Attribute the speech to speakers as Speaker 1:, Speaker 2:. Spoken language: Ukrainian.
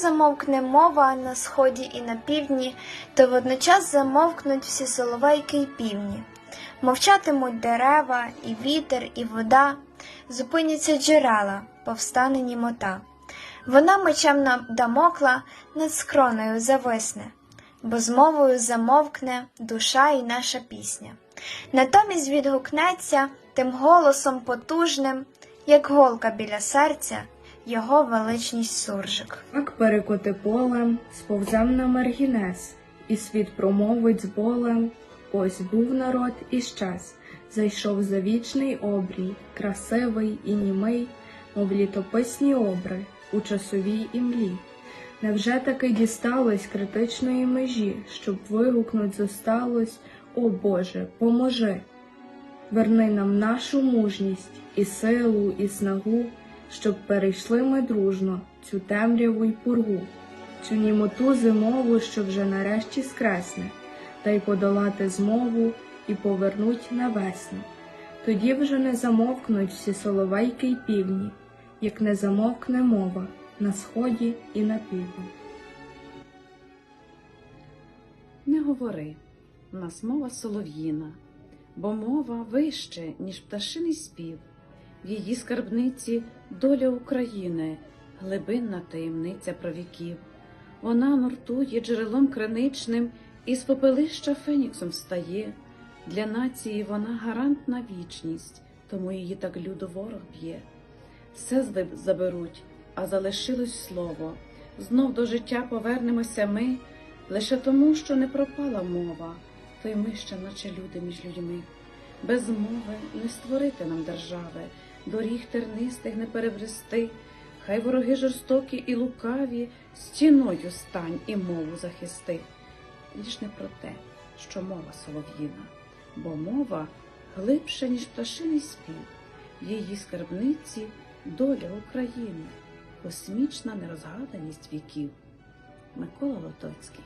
Speaker 1: замовкне мова на сході і на півдні, то водночас замовкнуть всі соловейки й півні. Мовчатимуть дерева, і вітер, і вода, зупиняться джерела, повстане німота. Вона мечем дамокла над скронею зависне, бо з мовою замовкне душа і наша пісня. Натомість відгукнеться тим голосом потужним, як голка біля серця, його величність суржик.
Speaker 2: Так перекоти полем, сповзем на маргінес, і світ промовить з болем. Ось був народ і щас, зайшов за вічний обрій, красивий і німий, мов літописні обри у часовій імлі. Невже таки дісталось критичної межі, щоб вигукнуть зосталось, О Боже, поможи! Верни нам нашу мужність і силу, і снагу, щоб перейшли ми дружно цю темряву й пургу, цю німоту зимову, що вже нарешті скресне, та й подолати змову і повернуть на весну. Тоді вже не замовкнуть всі соловейки й півні, як не замовкне мова на сході і на півдні.
Speaker 3: Не говори, нас мова солов'їна, бо мова вище, ніж пташиний спів. В її скарбниці доля України, глибинна таємниця правіків. Вона нуртує джерелом криничним і з попелища феніксом встає. Для нації вона гарант на вічність, тому її так люто ворог б'є. Все заберуть, а залишилось слово. Знов до життя повернемося ми, лише тому, що не пропала мова, то й ми ще, наче люди між людьми. Без мови не створити нам держави, доріг тернистих не перебрести. Хай вороги жорстокі і лукаві стіною стань і мову захисти. Ліж не про те, що мова солов'їна, бо мова глибша, ніж пташиний спів, її скарбниці доля України, космічна нерозгаданість віків. Микола Лотоцький